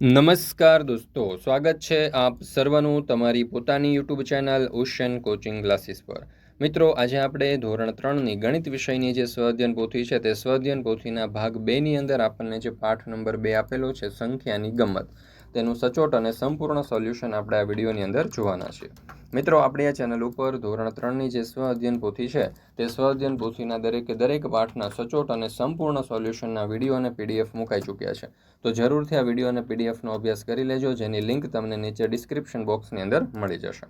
નમસ્કાર દોસ્તો, સ્વાગત છે આપ સર્વનું તમારી પોતાની YouTube channel Ocean coaching classes પર. મિત્રો, આજે આપણે ધોરણ ત્રણની ગણિત વિષયની જે સ્વઅધ્યયન પોથી છે તે સ્વઅધ્યયન પોથીના ભાગ બેની અંદર આપણને જે પાઠ નંબર બે આપેલો છે, સંખ્યાની ગમત. તેનું સચોટ અને સંપૂર્ણ સોલ્યુશન આપણે આ વિડીયોની અંદર જોવાના છીએ મિત્રો, આપણી આ ચેનલ ઉપર ધોરણ ત્રણની જે સ્વ અધ્યયન પોથી છે, તે સ્વ અધ્યયન પોથીના દરેકે દરેક પાઠના સચોટ અને સંપૂર્ણ સોલ્યુશનના વીડિયો અને પીડીએફ મુકાઈ ચૂક્યા છે. તો જરૂરથી આ વીડિયો અને પીડીએફનો અભ્યાસ કરી લેજો, જેની લિંક તમને નીચે ડિસ્ક્રિપ્શન બોક્સની અંદર મળી જશે.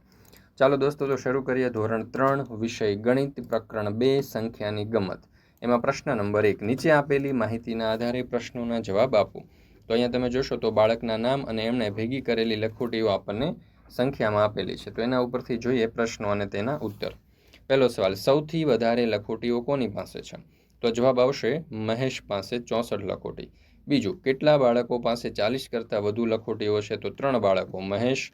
ચાલો દોસ્તો, તો શરૂ કરીએ ધોરણ ત્રણ, વિષય ગણિત, પ્રકરણ બે, સંખ્યાની ગમત. એમાં પ્રશ્ન નંબર એક, નીચે આપેલી માહિતીના આધારે પ્રશ્નોના જવાબ આપો. તો અહીંયા તમે જોશો તો બાળકના નામ અને એમણે ભેગી કરેલી લખોટીઓ આપણને સંખ્યામાં આપેલી છે. તો એના ઉપરથી જોઈએ પ્રશ્નો અને તેના ઉત્તર. પહેલો સવાલ, સૌથી વધારે લખોટીઓ કોની પાસે છે? તો જવાબ આવશે મહેશ પાસે ચોસઠ લખોટી. બીજું, કેટલા બાળકો પાસે ચાલીસ કરતાં વધુ લખોટીઓ છે? તો ત્રણ બાળકો, મહેશ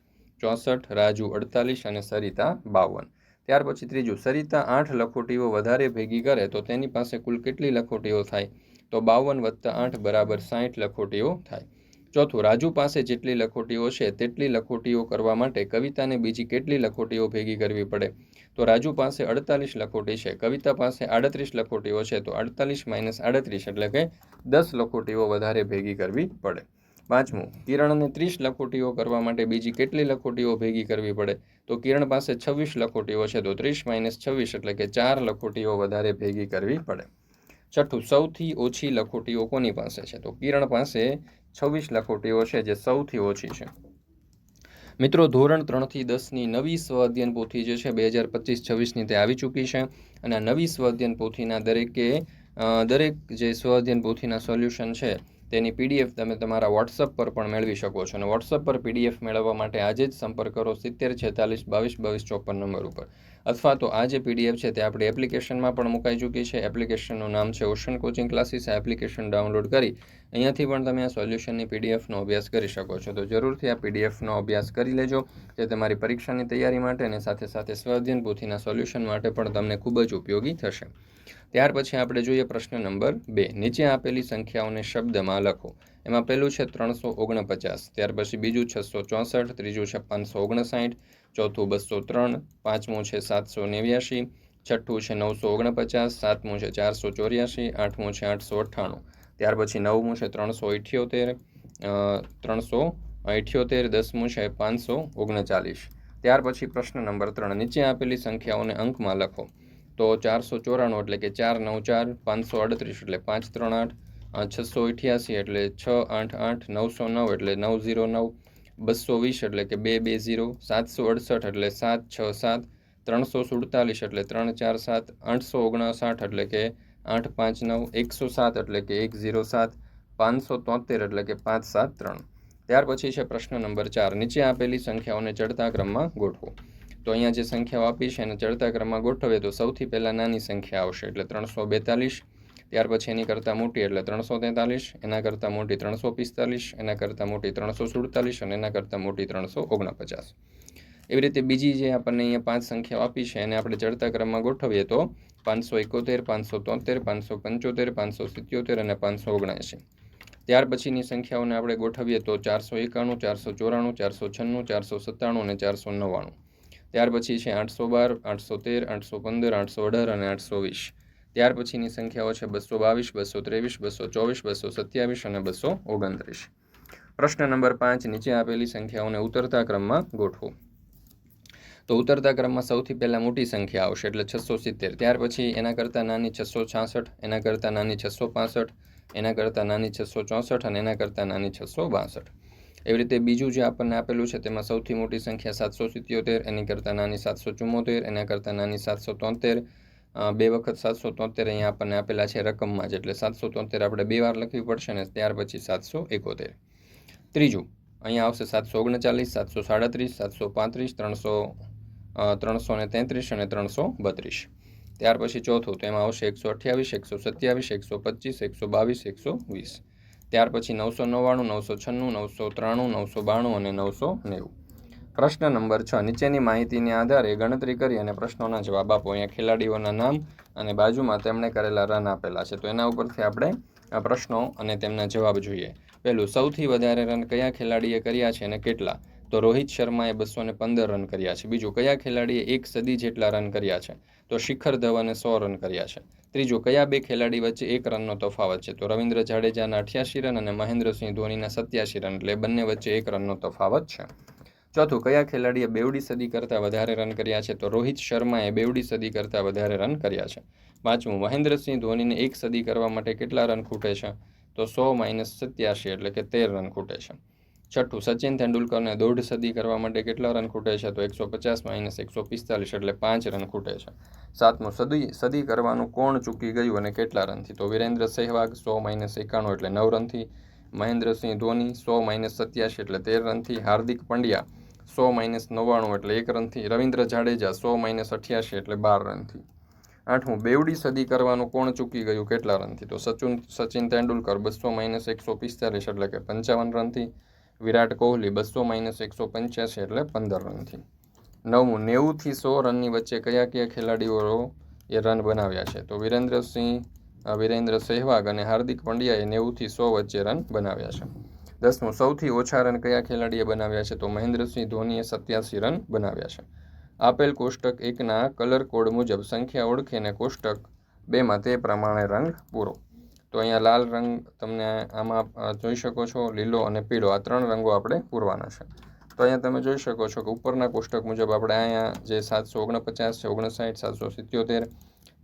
ચોસઠ, રાજુ અડતાલીસ અને સરિતા બાવન. ત્યાર પછી ત્રીજું, સરિતા આઠ લખોટીઓ વધારે ભેગી કરે તો તેની પાસે કુલ કેટલી લખોટીઓ થાય? તો બાવન વત્તા આઠ બરાબર સાઠ લખોટીઓ થાય. ચોથું, રાજુ પાસે જેટલી લખોટીઓ છે તેટલી લખોટીઓ કરવા માટે કવિતાને બીજી કેટલી લખોટીઓ ભેગી કરવી પડે? તો રાજુ પાસે અડતાલીસ લખોટી છે, કવિતા પાસે આડત્રીસ લખોટીઓ છે, તો અડતાલીસ માઇનસ આડત્રીસ એટલે કે દસ લખોટીઓ વધારે ભેગી કરવી પડે. પાંચમું, કિરણને ત્રીસ લખોટીઓ કરવા માટે બીજી કેટલી લખોટીઓ ભેગી કરવી પડે? તો કિરણ પાસે છવ્વીસ લખોટીઓ છે, તો ત્રીસ માઇનસ છવ્વીસ એટલે કે ચાર લખોટીઓ વધારે ભેગી કરવી પડે. છઠ્ઠું સૌથી ઓછી લખોટીઓ કોની પાસે છે? તો કિરણ પાસે છવ્વીસ લખોટીઓ છે જે સૌથી ઓછી છે. મિત્રો, ધોરણ ત્રણથી દસની નવી સ્વ અધ્યયન પોથી જે છે બે હજાર પચીસ છવ્વીસની તે આવી ચૂકી છે અને આ નવી સ્વ અધ્યયન પોથીના દરેકે દરેક જે સ્વ અધ્યયન પોથીના સોલ્યુશન છે તેની પીડીએફ તમે તમારા વોટ્સઅપ પર પણ મેળવી શકો છો. અને વોટ્સઅપ પર પીડીએફ મેળવવા માટે આજે જ સંપર્ક કરો સિત્તેર છેતાલીસ બાવીસ બાવીસ ચોપન નંબર ઉપર. અથવા તો આ જે પીડીએફ છે તે આપણી એપ્લિકેશનમાં પણ મુકાઈ ચૂકી છે. એપ્લિકેશનનું નામ છે Ocean coaching classes application download કરી અહીંયાથી પણ તમે આ સોલ્યુશનની પીડીએફનો અભ્યાસ કરી શકો છો. તો જરૂરથી આ પીડીએફનો અભ્યાસ કરી લેજો, જે તમારી પરીક્ષાની તૈયારી માટે અને સાથે સાથે સ્વાધ્યન પોથીના સોલ્યુશન માટે પણ તમને ખૂબ જ ઉપયોગી થશે. ત્યાર પછી આપણે જોઈએ પ્રશ્ન નંબર બે. નીચે આપેલી સંખ્યાઓને શબ્દમાં લખો. એમાં પહેલું છે ત્રણસો ઓગણપચાસ, ત્યાર પછી બીજું છસો ચોસઠ, ત્રીજું છે પાંચસો ઓગણસાઠ, ચોથું બસો ત્રણ, પાંચમું છે સાતસો નેવ્યાશી, છઠ્ઠું છે નવસો ઓગણપચાસ, સાતમું છે ચારસો ચોર્યાસી આઠમું છે આઠસો અઠ્ઠાણું. ત્યાર પછી નવમું છે ત્રણસો ઇઠ્યોતેર ત્રણસો ઇઠ્યોતેર દસમું છે પાંચસો ઓગણચાલીસ. ત્યાર પછી પ્રશ્ન નંબર ત્રણ. નીચે આપેલી સંખ્યાઓને અંકમાં લખો. તો ચારસો ચોરાણું એટલે કે ચાર નવ ચાર, પાંચસો અડત્રીસ એટલે પાંચ ત્રણ આઠ છસો અઠ્યાસી એટલે છ આઠ આઠ, નવસો નવ એટલે નવ ઝીરો નવ, બસો વીસ એટલે કે બે બે ઝીરો, સાતસો અડસઠ એટલે સાત છ સાત, ત્રણસો સુડતાલીસ એટલે ત્રણ ચાર સાત, આઠસો ઓગણસાઠ એટલે કે આઠ પાંચ નવ એકસો સાત એટલે કે એક ઝીરો સાત પાંચસો તોતેર એટલે કે પાંચ સાત ત્રણ. ત્યાર પછી છે પ્રશ્ન નંબર ચાર. નીચે આપેલી સંખ્યાઓને ચડતા ક્રમમાં ગોઠવો. તો અહીંયા જે સંખ્યાઓ આપી છે એને ચડતા ક્રમમાં ગોઠવે તો સૌથી પહેલાં નાની સંખ્યા આવશે એટલે ત્રણસો બેતાલીસ. ત્યાર પછી એની કરતાં મોટી એટલે ત્રણસો તેતાલીસ, એના કરતાં મોટી ત્રણસો પિસ્તાલીસ, એના કરતાં મોટી ત્રણસો સુડતાલીસ અને એના કરતાં મોટી ત્રણસો ઓગણપચાસ. એવી રીતે બીજી જે આપણને અહીંયા પાંચ સંખ્યાઓ આપી છે, એને આપણે ચડતા ક્રમમાં ગોઠવીએ તો પાંચસો એકોતેર, પાંચસો તોતેર, પાંચસો પંચોતેર, પાંચસો સિત્યોતેર અને પાંચસો ઓગણએંશી. ત્યાર પછીની સંખ્યાઓને આપણે ગોઠવીએ તો ચારસો એકાણું, ચારસો ચોરાણું, ચારસો છન્નું, ચારસો સત્તાણું અને ચારસો નવ્વાણું. ત્યાર પછી છે આઠસો બાર, આઠસો તેર, આઠસો પંદર, આઠસો અઢાર અને આઠસો વીસ. ત્યાર પછીની સંખ્યાઓ છે બસો બાવીસ, બસો ત્રેવીસ, બસો ચોવીસ, બસો સત્યાવીસ અને બસો ઓગણત્રીસ. પ્રશ્ન નંબર પાંચ, નીચે આપેલી સંખ્યાઓને ઉતરતા ક્રમમાં ગોઠવો. તો ઉતરતા ક્રમમાં સૌથી પહેલાં મોટી સંખ્યા આવશે, એટલે છસો સિત્તેર. ત્યાર પછી એના કરતાં નાની છસો છાસઠ, એના કરતાં નાની છસો પાસઠ, એના કરતાં નાની છસો ચોસઠ અને એના કરતાં નાની છસો બાસઠ. એવી રીતે બીજું જે આપણને આપેલું છે, તેમાં સૌથી મોટી સંખ્યા સાતસો સિત્યોતેર, એની કરતાં નાની સાતસો ચુમ્મોતેર, એના કરતાં નાની સાતસો તોતેર. બે વખત સાતસો તોતેર અહીંયા આપણને આપેલા છે રકમમાં જ, એટલે સાતસો તોતેર આપણે બે વાર લખવી પડશે ને ત્યાર પછી સાતસો એકોતેર. ત્રીજું, અહીંયા આવશે સાતસો ઓગણચાલીસ, સાતસો સાડત્રીસ, સાતસો પાંત્રીસ, ત્રણસો ત્રણસો ને તેત્રીસ અને ત્રણસો બત્રીસ. ત્યાર પછી ચોથું, તો એમાં આવશે એકસો અઠ્યાવીસ, એકસો સત્યાવીસ, એકસો પચીસ એકસો બાવીસ, એકસો વીસ. ત્યાર પછી નવસો નવ્વાણું, નવસો છન્નું, નવસો ત્રાણું, નવસો બાણું અને નવસો નેવું. પ્રશ્ન નંબર છ, નીચેની માહિતીને આધારે ગણતરી કરી અને પ્રશ્નોના જવાબ આપો. અહીંયા ખેલાડીઓના નામ અને બાજુમાં તેમણે કરેલા રન આપેલા છે. તો એના ઉપરથી આપણે પ્રશ્નો અને તેમના જવાબ જોઈએ. પહેલું, સૌથી વધારે રન કયા ખેલાડીએ કર્યા છે અને કેટલા? તો રોહિત શર્માએ બસો ને પંદર રન કર્યા છે. બીજો, કયા ખેલાડીએ એક સદી જેટલા રન કર્યા છે? તો શિખર ધવને સો રન કર્યા છે. ત્રીજો, કયા બે ખેલાડી વચ્ચે એક રનનો તફાવત છે? તો રવિન્દ્ર જાડેજાના અઠ્યાસી રન અને મહેન્દ્રસિંહ ધોનીના સત્યાસી રન, એટલે બંને વચ્ચે એક રનનો તફાવત છે. ચોથું, કયા ખેલાડીએ બેવડી સદી કરતાં વધારે રન કર્યા છે? તો રોહિત શર્માએ બેવડી સદી કરતાં વધારે રન કર્યા છે. પાંચમું, મહેન્દ્રસિંહ ધોનીને એક સદી કરવા માટે કેટલા રન ખૂટે છે? તો સો માઇનસ સત્યાસી, એટલે કે તેર રન ખૂટે છે. છઠ્ઠું, સચિન તેંડુલકરને દોઢ સદી કરવા માટે કેટલા રન ખૂટે છે? તો એકસો પચાસ માઇનસ એકસો પિસ્તાલીસ એટલે પાંચ રન ખૂટે છે. સાતમું, સદી સદી કરવાનું કોણ ચૂકી ગયું અને કેટલા રનથી? તો વિરેન્દ્ર સહેવાગ સો માઇનસ એકાણું એટલે નવ રનથી. મહેન્દ્રસિંહ ધોની સો માઇનસ સત્યાસી એટલે તેર રનથી. હાર્દિક પંડ્યા સો માઇનસ નવ્વાણું એટલે એક રનથી. રવિન્દ્ર જાડેજા સો માઇનસ અઠ્યાસી એટલે બાર રનથી. આઠમું, બેવડી સદી કરવાનું કોણ ચૂકી ગયું? કેટલા રનથી? તો સચિન સચિન તેંડુલકર બસો માઇનસ એકસો પિસ્તાલીસ એટલે કે પંચાવન રનથી. વિરાટ કોહલી બસો માઇનસ એકસો પંચ્યાસી એટલે પંદર રનથી નવમું, નેવુંથી સો રનની વચ્ચે કયા કયા ખેલાડીઓ એ રન બનાવ્યા છે? તો વિરેન્દ્રસિંહ વિરેન્દ્ર સહેવાગ અને હાર્દિક પંડ્યાએ નેવુંથી સો વચ્ચે રન બનાવ્યા છે. દસમું, સૌથી ઓછા રન કયા ખેલાડીએ બનાવ્યા છે? તો મહેન્દ્રસિંહ ધોનીએ સત્યાસી રન બનાવ્યા છે. આપેલ કોષ્ટક એકના કલર કોડ મુજબ સંખ્યા ઓળખીને કોષ્ટક બેમાં તે પ્રમાણે રંગ પૂરો. તો અહીંયા લાલ રંગ તમને આમાં જોઈ શકો છો, લીલો અને પીળો. આ ત્રણ રંગો આપણે પૂરવાના છે. તો અહીંયા તમે જોઈ શકો છો કે ઉપરના કોષ્ટક મુજબ આપણે અહીંયા જે સાતસો ઓગણપચાસ છે, ઓગણસાઠ, સાતસો સિત્યોતેર,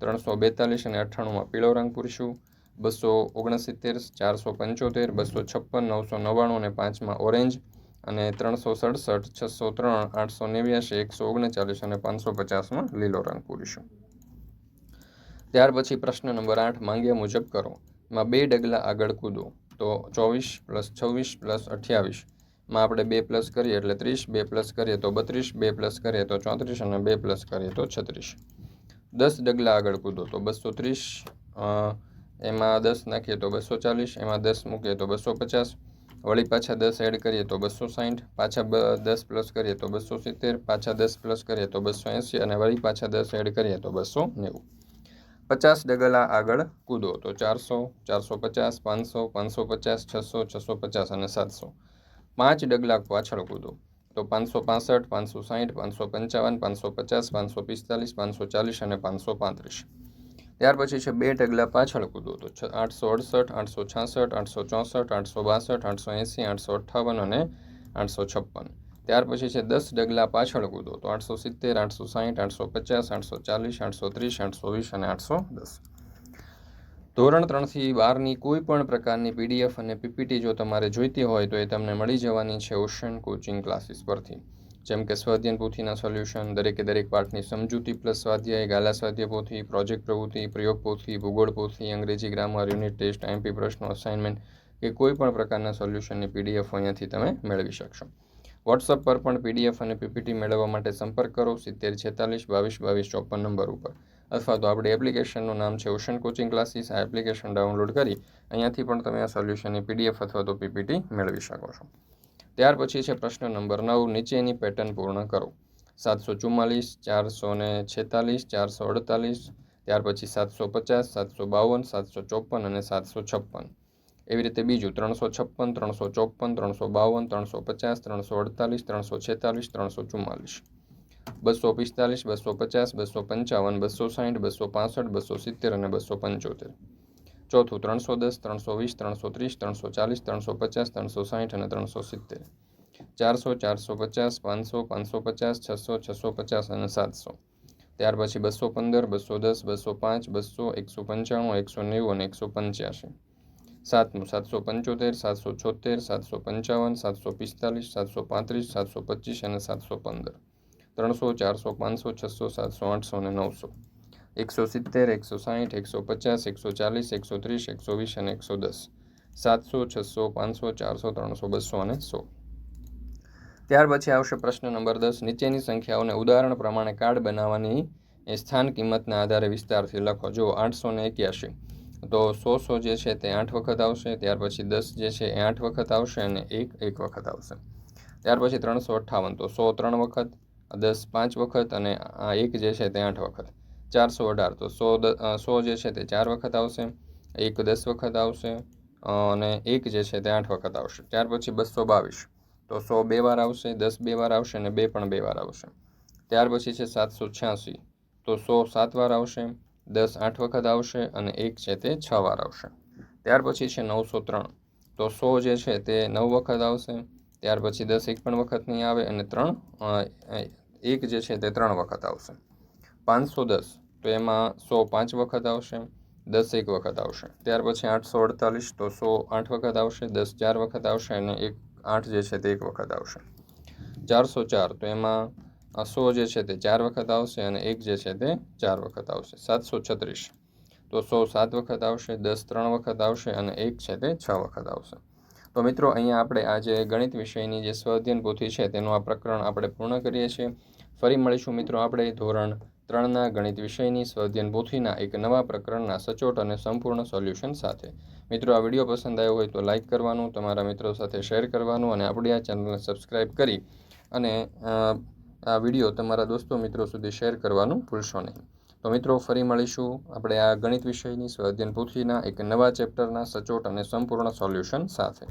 ત્રણસો બેતાલીસ અને અઠ્ઠાણુંમાં પીળો રંગ પૂરીશું. બસો ઓગણસિત્તેર, ચારસો પંચોતેર, બસો છપ્પન, નવસો નવ્વાણું અને પાંચમાં ઓરેન્જ અને ત્રણસો સડસઠ, છસો ત્રણ, આઠસો નેવ્યાસી એકસો ઓગણચાલીસ અને પાંચસો પચાસમાં લીલો રંગ પૂરીશું. ત્યાર પછી પ્રશ્ન નંબર આઠ, માંગ્યા મુજબ કરો. માં બે ડગલા આગળ કૂદો. તો ચોવીસ પ્લસ છવ્વીસ પ્લસ અઠ્યાવીસમાં આપણે બે પ્લસ કરીએ એટલે ત્રીસ, બે પ્લસ કરીએ તો બત્રીસ, બે પ્લસ કરીએ તો ચોત્રીસ અને બે પ્લસ કરીએ તો છત્રીસ. દસ ડગલા આગળ કૂદો તો બસો ત્રીસ એમાં દસ નાખીએ તો બસો ચાલીસ, એમાં દસ મૂકીએ તો બસો પચાસ. વળી પાછા દસ એડ કરીએ તો બસો સાઠ પાછા દસ પ્લસ કરીએ તો બસો સિત્તેર, પાછા દસ પ્લસ કરીએ તો બસો એંસી અને વળી પાછા દસ એડ કરીએ તો બસો નેવું. પચાસ ડગલા આગળ કૂદો. તો ચારસો ચારસો પચાસ, પાંચસો પાંચસો પચાસ, છસો છસો પચાસ અને સાતસો. પાંચ ડગલા પાછળ કૂદો. તો પાંચસો પાસઠ, પાંચસો સાઠ પાંચસો પંચાવન, પાંચસો પચાસ, પાંચસો પિસ્તાલીસ, પાંચસો ચાલીસ અને પાંચસો પાંત્રીસ. ત્યાર પછી છે બે ડગલા પાછળ કૂદો. તો આઠસો અડસઠ, આઠસો છાસઠ, આઠસો ચોસઠ, આઠસો બાસઠ, આઠસો એંસી, આઠસો અઠ્ઠાવન અને આઠસો છપ્પન. ત્યાર પછી છે દસ ડગલા પાછળ કૂદો. તો આઠસો સિત્તેર, આઠસો સાહીઠ, આઠસો પચાસ, આઠસો ચાલીસ, આઠસો ત્રીસ, આઠસો વીસ અને આઠસો દસ. ધોરણ ત્રણથી બારની કોઈ પણ પ્રકારની પીડીએફ અને પીપીટી જો તમારે જોઈતી હોય તો એ તમને મળી જવાની છે ઓશન કોચિંગ ક્લાસીસ પરથી. જેમ કે સ્વાધ્યન પોથીના સોલ્યુશન, દરેકે દરેક પાઠની સમજૂતી પ્લસ સ્વાધ્યાય, ગાલા સ્વાધ્યાય પોથી, પ્રોજેક્ટ પ્રવૃત્તિ, પ્રયોગ પોથી, ભૂગોળ પોથી, અંગ્રેજી ગ્રામર, યુનિટ ટેસ્ટ એમપી પ્રશ્નો, અસાઇનમેન્ટ કે કોઈ પણ પ્રકારના સોલ્યુશનની પીડીએફ અહીંયાથી તમે મેળવી શકશો. વોટ્સઅપ પર પણ પીડીએફ અને પીપીટી મેળવવા માટે સંપર્ક કરો. સિત્તેર છેતાલીસ, બાવીસ બાવીસ, ચોપન નંબર ઉપર. અથવા તો આપણી એપ્લિકેશનનું નામ છે ઓશન કોચિંગ ક્લાસીસ. આ એપ્લિકેશન ડાઉનલોડ કરી અહીંયાથી પણ તમે આ સોલ્યુશનની પીડીએફ અથવા તો પીપીટી મેળવી શકો છો. ત્યાર પછી છે પ્રશ્ન નંબર નવ, નીચેની પેટર્ન પૂર્ણ કરો. સાતસો ચુમ્માલીસ, ચારસો ને છેતાલીસ, ચારસો અડતાલીસ, ત્યાર પછી સાતસો પચાસ, સાતસો બાવન, સાતસો ચોપન અને સાતસો છપ્પન. એવી રીતે બીજું ત્રણસો છપ્પન, ત્રણસો ચોપન, ત્રણસો બાવન, ત્રણસો પચાસ, ત્રણસો અડતાલીસ, ત્રણસો છેતાલીસ, ત્રણસો ચુમ્માલીસ. બસો પિસ્તાલીસ, બસો પચાસ, બસો પંચાવન, બસો સાઠ બસો પાસઠ, બસો સિત્તેર અને બસો પંચોતેર. ચોથું ત્રણસો દસ, ત્રણસો વીસ, ત્રણસો ત્રીસ, ત્રણસો ચાલીસ, ત્રણસો પચાસ, ત્રણસો સાઠ અને ત્રણસો સિત્તેર. ચારસો ચારસો પચાસ, પાંચસો પાંચસો પચાસ, છસો છસો પચાસ અને સાતસો. ત્યાર પછી બસો પંદર, બસો દસ, બસો પાંચ, બસો, એકસો પંચાણું, એકસો નેવું અને એકસો પંચ્યાસી. સાતમું સાતસો પંચોતેર, સાતસો છોતેર સાતસો પંચાવન, સાતસો પિસ્તાલીસ, સાતસો પાંત્રીસ, સાતસો પચીસ અને સાતસો પંદર. ત્રણસો, ચારસો, પાંચસો, છસો, સાતસો, આઠસો અને નવસો. એકસો સિત્તેર, એકસો સાહીઠ, એકસો પચાસ, એકસો ચાલીસ, એકસો ત્રીસ, એકસો વીસ અને એકસો દસ. સાતસો, છસો, પાંચસો, ચારસો, ત્રણસો, બસો અને સો. ત્યાર પછી આવશે પ્રશ્ન નંબર દસ. નીચેની સંખ્યાઓને ઉદાહરણ પ્રમાણે કાર્ડ બનાવવાની એ સ્થાન કિંમતના આધારે વિસ્તારથી લખો. જો આઠસો ને એક્યાસી તો સો સો જે છે તે આઠ વખત આવશે, ત્યાર પછી દસ જે છે એ આઠ વખત આવશે અને એક એક વખત આવશે. ત્યાર પછી ત્રણસો અઠ્ઠાવન, તો સો ત્રણ વખત, દસ પાંચ વખત અને આ એક જે છે તે આઠ વખત. ચારસો અઢાર, તો સો સો જે છે તે ચાર વખત આવશે, એક દસ વખત આવશે અને એક જે છે તે આઠ વખત આવશે. ત્યાર પછી બસો બાવીસ, તો સો બે વાર આવશે, દસ બે વાર આવશે અને બે પણ બે વાર આવશે. ત્યાર પછી છે સાતસો છ્યાસી, તો સો સાત વાર આવશે દસ આઠ વખત આવશે અને એક છે તે છ વાર આવશે. ત્યાર પછી છે નવસો ત્રણ. તો સો જે છે તે નવ વખત આવશે. ત્યાર પછી દસ એક પણ વખત નહીં આવે અને ત્રણ એક જે છે તે ત્રણ વખત આવશે. પાંચસો દસ. તો એમાં સો પાંચ વખત આવશે, દસ એક વખત આવશે. ત્યાર પછી આઠસો અડતાલીસ. તો સો આઠ વખત આવશે, દસ ચાર વખત આવશે અને એક આઠ જે છે તે એક વખત આવશે. ચારસો ચાર. તો એમાં આ સો જે છે તે ચાર વખત આવશે અને એક જે છે તે ચાર વખત આવશે. સાતસો છત્રીસ. તો સો સાત વખત આવશે, દસ ત્રણ વખત આવશે અને એક છે તે છ વખત આવશે. તો મિત્રો, અહીંયા આપણે આ જે ગણિત વિષયની જે સ્વઅધ્યયન પોથી છે તેનું આ પ્રકરણ આપણે પૂર્ણ કરીએ છીએ. ફરી મળીશું મિત્રો આપણે ધોરણ ત્રણના ગણિત વિષયની સ્વઅધ્યયન પોથીના એક નવા પ્રકરણના સચોટ અને સંપૂર્ણ સોલ્યુશન સાથે. મિત્રો, આ વીડિયો પસંદ આવ્યો હોય તો લાઇક કરવાનું, તમારા મિત્રો સાથે શેર કરવાનું અને આપણી આ ચેનલને સબસ્ક્રાઈબ કરી અને આ વીડિયો તમારા દોસ્તો મિત્રો સુધી શેર કરવાનું ભૂલશો નહીં. તો મિત્રો, ફરી મળીશું. આપણે આ ગણિત વિષયની સ્વાધ્યન પોથીના એક નવા ચેપ્ટરના સચોટ અને સંપૂર્ણ સોલ્યુશન સાથે.